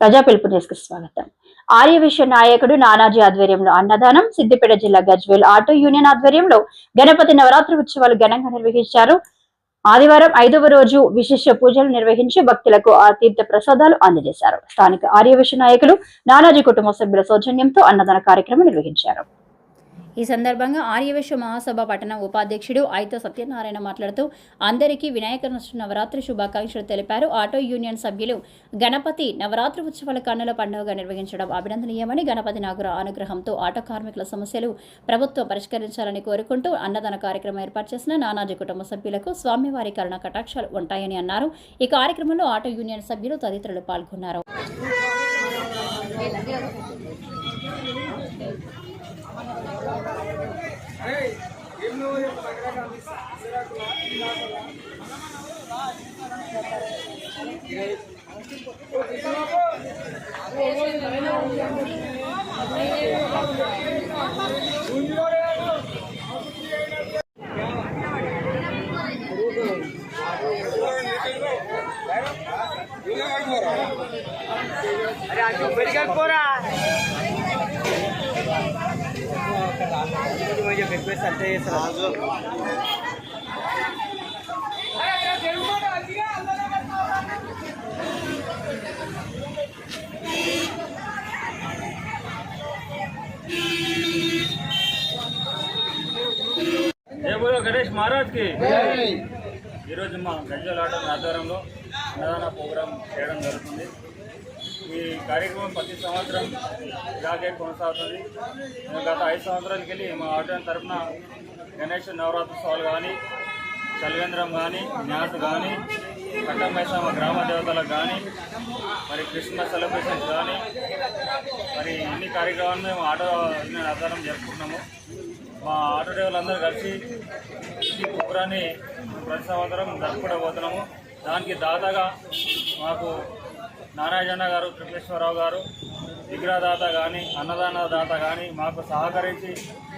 ప్రజా పిలుపు న్యూస్కి స్వాగతం ఆర్యవిశ్వ నాయకుడు నానాజీ ఆధ్వర్యంలో అన్నదానం సిద్దిపేట జిల్లా గజ్వేల్ ఆటో యూనియన్ ఆధ్వర్యంలో గణపతి నవరాత్రి ఉత్సవాలు ఘనంగా నిర్వహించారు. ఆదివారం ఐదవ రోజు విశిష్ట పూజలు నిర్వహించి భక్తులకు ఆ తీర్థ ప్రసాదాలు అందజేశారు. స్థానిక ఆర్యవిశ్వ నాయకులు నానాజీ కుటుంబ సభ్యుల సౌజన్యంతో అన్నదాన కార్యక్రమం నిర్వహించారు. ఈ సందర్భంగా ఆర్యవేశ మహాసభ పట్టణ ఉపాధ్యక్షుడు ఐతో సత్యనారాయణ మాట్లాడుతూ అందరికీ వినాయక నవరాత్రి శుభాకాంక్షలు తెలిపారు. ఆటో యూనియన్ సభ్యులు గణపతి నవరాత్రి ఉత్సవాల కన్నుల పండుగగా నిర్వహించడం అభినందనీయమని గణపతి నాగుర అనుగ్రహంతో ఆటో కార్మికుల సమస్యలు ప్రభుత్వం పరిష్కరించాలని కోరుకుంటూ అన్నదాన కార్యక్రమం ఏర్పాటు చేసిన నానాజీ కుటుంబ సభ్యులకు స్వామివారి కరుణ కటాక్షాలు ఉంటాయని అన్నారు. ఈ కార్యక్రమంలో ఆటో యూనియన్ సభ్యులు తదితరులు పాల్గొన్నారు. మెడికల్ పోరా కొంచెం రిక్వెస్ట్ అంతే చేస్తారు బోలో గణేష్ మహారాజ్కి ఈరోజు మా గజ్జల ఆటో ఆధ్వర్యంలో అన్నదాన ప్రోగ్రాం చేయడం జరుగుతుంది. ఈ కార్యక్రమం ప్రతి సంవత్సరం ఇలాగే కొనసాగుతుంది. మేము గత ఐదు సంవత్సరాలకి వెళ్ళి మా ఆటో తరఫున గణేష్ నవరాత్రోత్సవాలు కానీ చలివేంద్రం కానీ న్యాస్ కానీ కట్టమైసమ్మ గ్రామ దేవతలకు కానీ మరి క్రిస్మస్ సెలబ్రేషన్స్ కానీ మరి ఇన్ని కార్యక్రమాలు మేము ఆటో యూనియన్ ఆధారం జరుపుకుంటున్నాము మా ఆటో డ్రైవర్లందరూ కలిసి ఈ కుక్రాన్ని ప్రతి సంవత్సరం జరుపుకోబోతున్నాము దానికి దాదాగా మాకు నారాయణ గారు కృష్ణేశ్వరరావు గారు విగ్రహదాత కానీ అన్నదాన దాత కానీ మాకు సహకరించి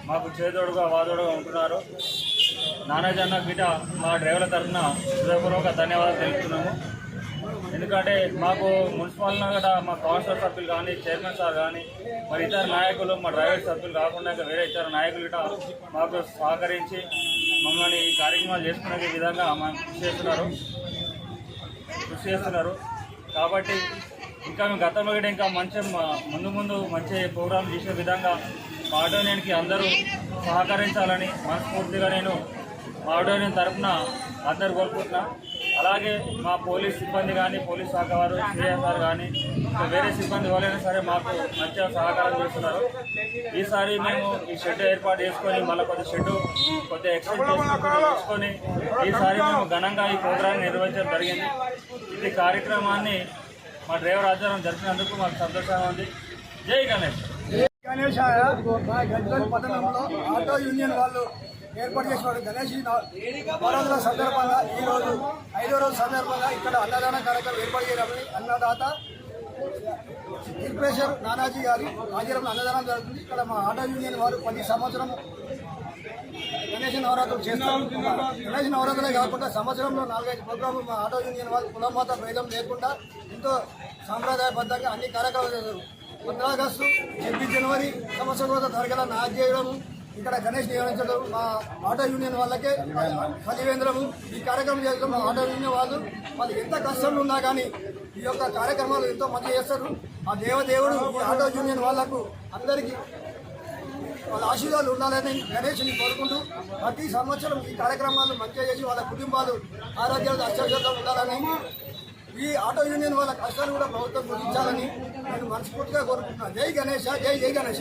మాకు చేదోడుగా వాదోడుగా ఉంటున్నారు. నానాజన్న గిట మా డ్రైవర్ల తరఫున హృదయపూర్వక ధన్యవాదాలు తెలుపుతున్నాము. ఎందుకంటే మాకు మున్సిపల్ కూడా మా కౌన్సిలర్ సభ్యులు కానీ చైర్మన్ సార్ కానీ మరి ఇతర నాయకులు మా డ్రైవర్ సభ్యులు కాకుండా ఇంకా వేరే ఇతర నాయకులు గిట మాకు సహకరించి మమ్మల్ని ఈ కార్యక్రమాలు చేసుకునే విధంగా మాకు కృషి చేస్తున్నారు. కృషి చేస్తున్నారు. కాబట్టి ఇంకా మేము గతంలో కూడా ఇంకా మంచి ముందు ముందు మంచి ప్రోగ్రాం చేసే విధంగా పాడోనియన్కి అందరూ సహకరించాలని మనస్ఫూర్తిగా నేను మా తరఫున అందరు కోరుకుంటున్నా. అలాగే మా పోలీస్ సిబ్బంది కానీ పోలీస్ శాఖ వారు సిఐ కానీ వేరే సిబ్బంది వాళ్ళైనా సరే మాకు మంచిగా సహకారం చేస్తున్నారు. ఈసారి మేము ఈ షెడ్ ఏర్పాటు చేసుకొని మళ్ళీ కొద్ది షెడ్ కొద్దిగా ఎక్స్టెండ్ చేసుకొని ఈసారి మేము ఘనంగా ఈ ప్రోగ్రాం నిర్వహించడం జరిగింది. ఇది కార్యక్రమాన్ని మా డ్రైవర్ ఆధ్వర్యం జరిపినందుకు మాకు సంతోషంగా ఉంది. జై గణేష్! గణేష్ మా గజ్వల్ పట్టణంలో ఆటో యూనియన్ వాళ్ళు ఏర్పాటు చేసిన గణేష్ రోజుల సందర్భంగా ఈ రోజు ఐదో రోజు సందర్భంగా ఇక్కడ అన్నదాన కార్యక్రమం ఏర్పాటు చేయడం అన్నదాత కిర్పేశ్వర్ నానాజీ గారి ఆధ్వర్యంలో అన్నదానం జరుగుతుంది. ఇక్కడ మా ఆటో యూనియన్ వారు ప్రతి సంవత్సరం గణేష్ నవరాత్రులు చేస్తారు. గణేష్ నవరాత్రులే కాకుండా సంవత్సరంలో నాలుగైదు ప్రోగ్రాములు మా ఆటో యూనియన్ వాళ్ళు కులమాత భేదం లేకుండా ఎంతో సాంప్రదాయబద్ధంగా అన్ని కార్యక్రమాలు చేస్తారు. ఆగస్టు ఛబ్బీస్ జనవరి సంవత్సరం కోసం తరగతి నాగ్ చేయడము ఇక్కడ గణేష్ నియమించడం మా ఆటో యూనియన్ వాళ్ళకే కలివేంద్రము ఈ కార్యక్రమం చేయడం మా ఆటో యూనియన్ వాళ్ళు వాళ్ళు ఎంత కష్టంలో ఉన్నా కానీ ఈ యొక్క కార్యక్రమాలు ఎంతో మంచి చేస్తారు. ఆ దేవదేవుడు ఈ ఆటో యూనియన్ వాళ్ళకు అందరికీ వాళ్ళ ఆశీర్వాదాలు ఉండాలని గణేష్ని కోరుకుంటూ ప్రతి సంవత్సరం ఈ కార్యక్రమాలు మంచిగా చేసి వాళ్ళ కుటుంబాలు ఆరోగ్యాలు అత్యవసరంగా ఉండాలని ఈ ఆటో యూనియన్ వాళ్ళ కష్టాలు కూడా ప్రభుత్వం గుర్తించాలని నేను మనస్ఫూర్తిగా కోరుకుంటున్నాను జై గణేష జై జై గణేష.